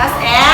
us F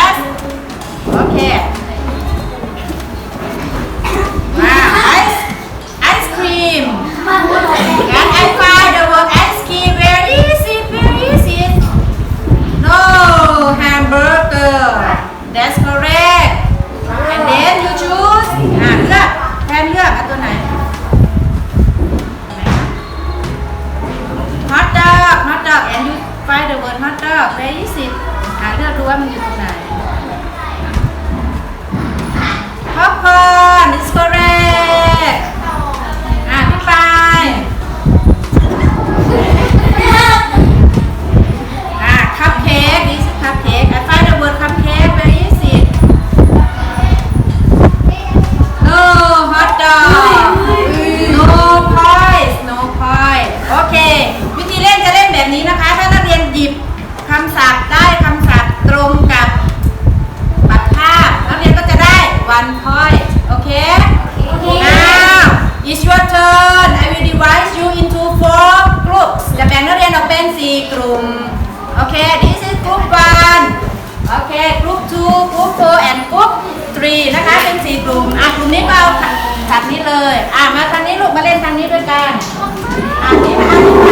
นะคะเป็นสี่กลุ่มอะกลุ่มนี้ก็เอาจัดนี้เลย อะมาทางนี้ลูกมาเล่นทางนี้ด้วยกันอะนี่มา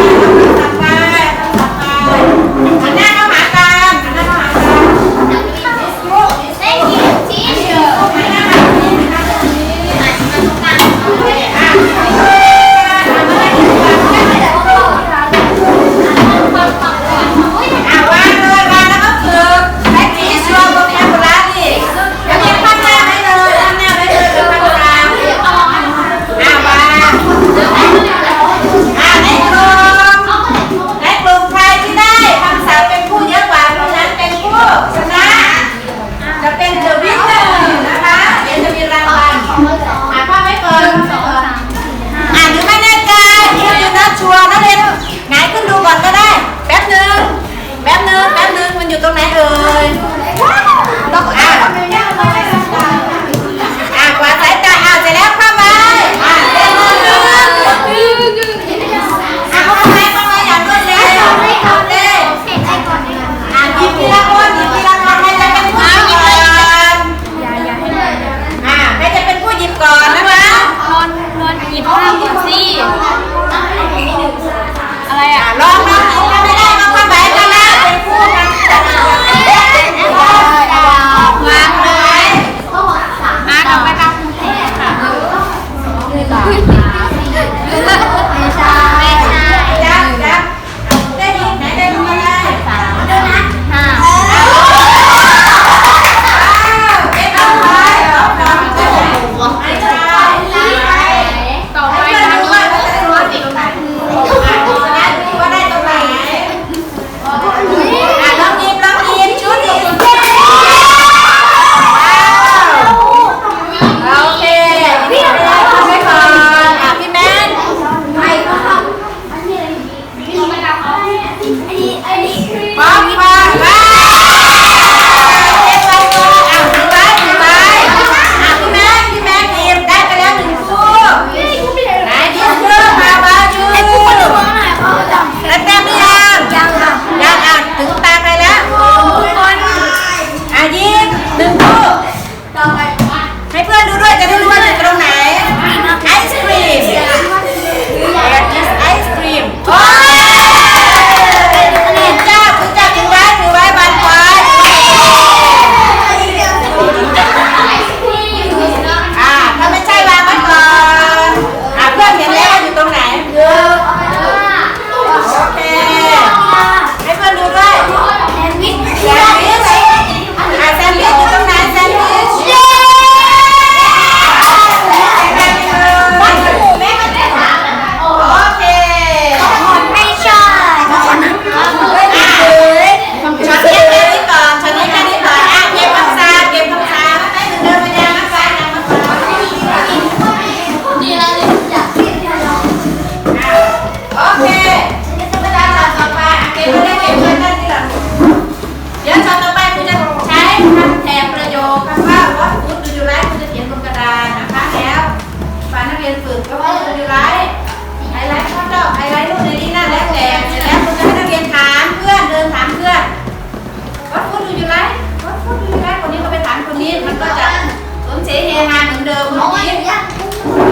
สมเสเฮฮาเหมือนเดิมเมื่อกี้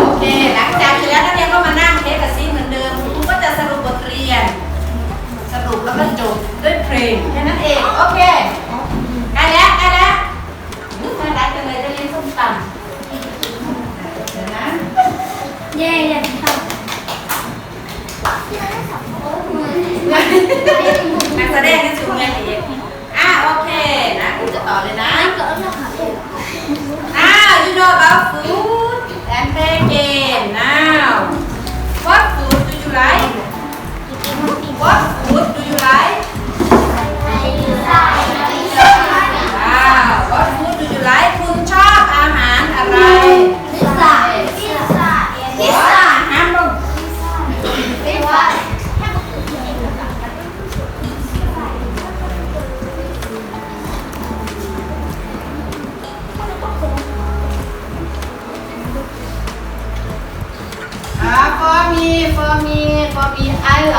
โอเคหลังจากเสร็จแล้วนักเรียนก็มานั่งเทสกับซีเหมือนเดิมครูก็จะสรุปบทเรียน สรุปแล้วก็จบด้วยเพลงแค่นั้นเองโอเคใกล้แล้วใกล้แล้วอุ๊ยน่ารักจังเลยจะเรียนส้มตำเดี๋ยวนะเย่เย่ทนักแสดง มีก็มีไอหล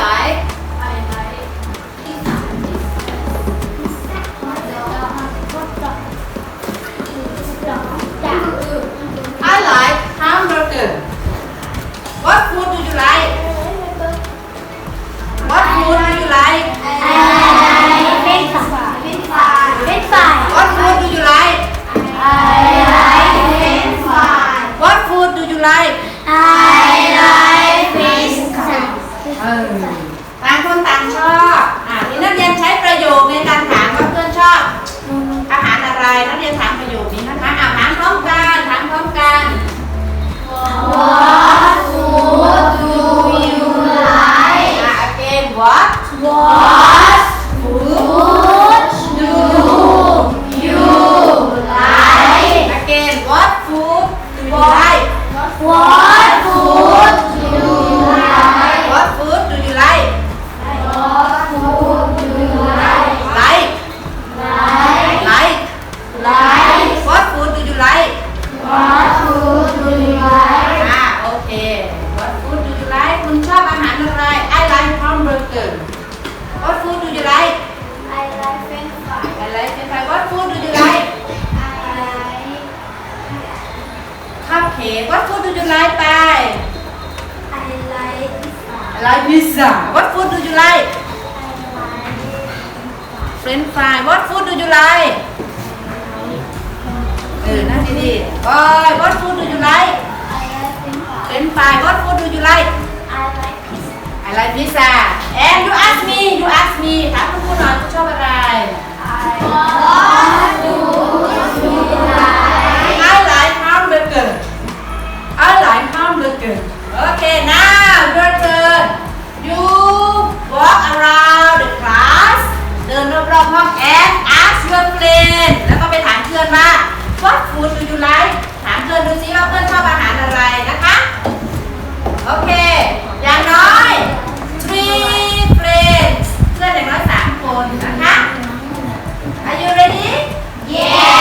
French fries what food do you like เออนั่งดีๆ boy what food do you like I like French fries French fries what food do you like like pizza I like pizza and you ask me you ask me ถามคุณครูหน่อยคุณชอบอะไร I like I like hamburger I like hamburger okay now your turn you walk around the class เดิ นรอบๆห้อง and ask your friend แล้วก็ไปถามเพื่อนว่า what food do you like ถามเพื่อนดูซิว่าเพื่อนชอบอาหารอะไรนะคะ โอเค อย่างน้อย three friends เพื่อนอย่างน้อยสามคนนะคะ Are you ready Yes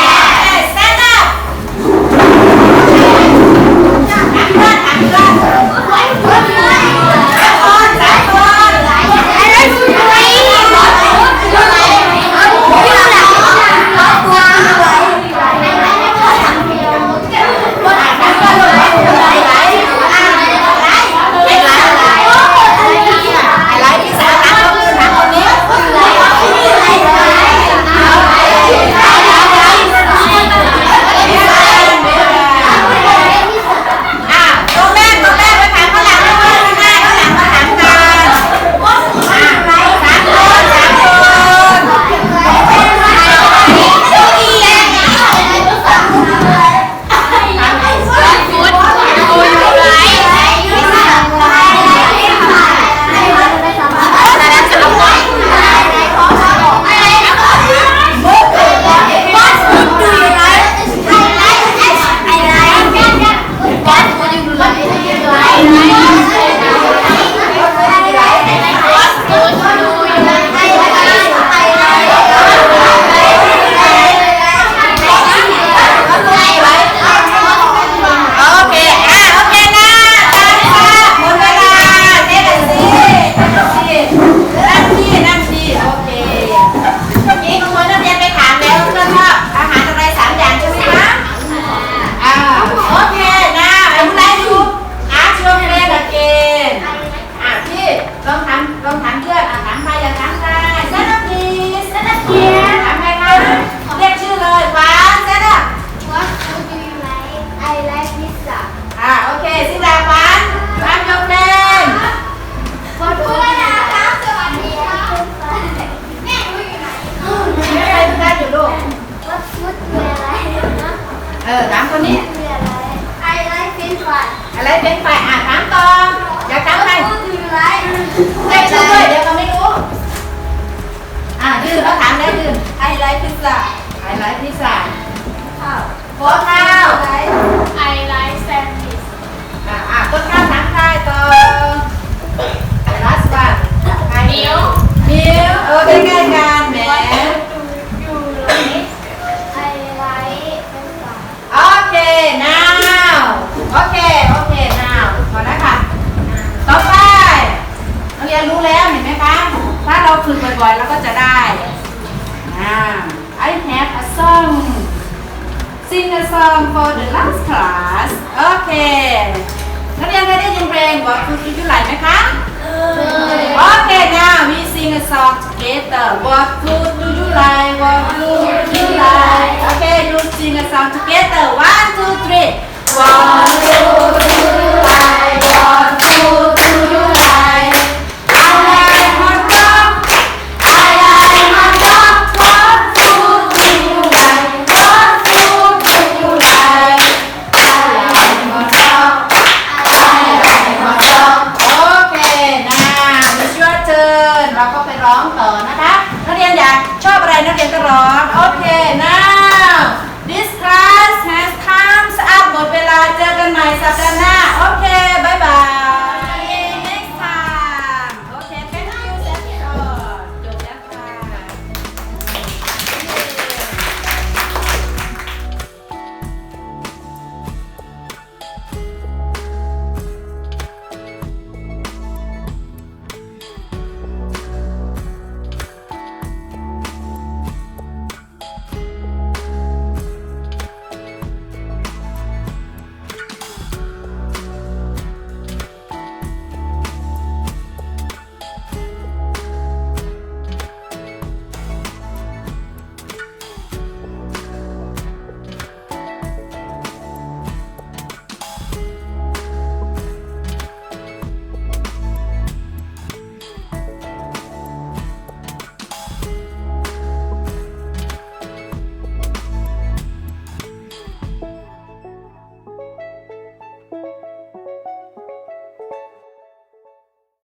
อถามคนนี้ I like French fries I like French fries อ่ะถามต่ออยากถามใคร Who do you like ได้ชื่อด้วยเดี๋ยวเขาไม่รู้ อ่ะยืนเขาถามได้ยืน I like pizza I like pizza ข้าวโค้ดข้าว I like sandwich อ่ะอ่ะโค้ดข้าวถามใครต่อ last one ใคร Milk มิวเออใกล้ๆกัน รียนรู้แล้วเห็นไหมคะ ถ้าเราฝึกบ่อยๆเราก็จะได้อ่า I have a song sing a song for the last class โอเคนักเรียนเคยได้ยินเพลงบอกคุณยูไหลไหมคะโอเค now we sing a song together What food do you like What food do you like Okay you sing a song together One two three What food do a esa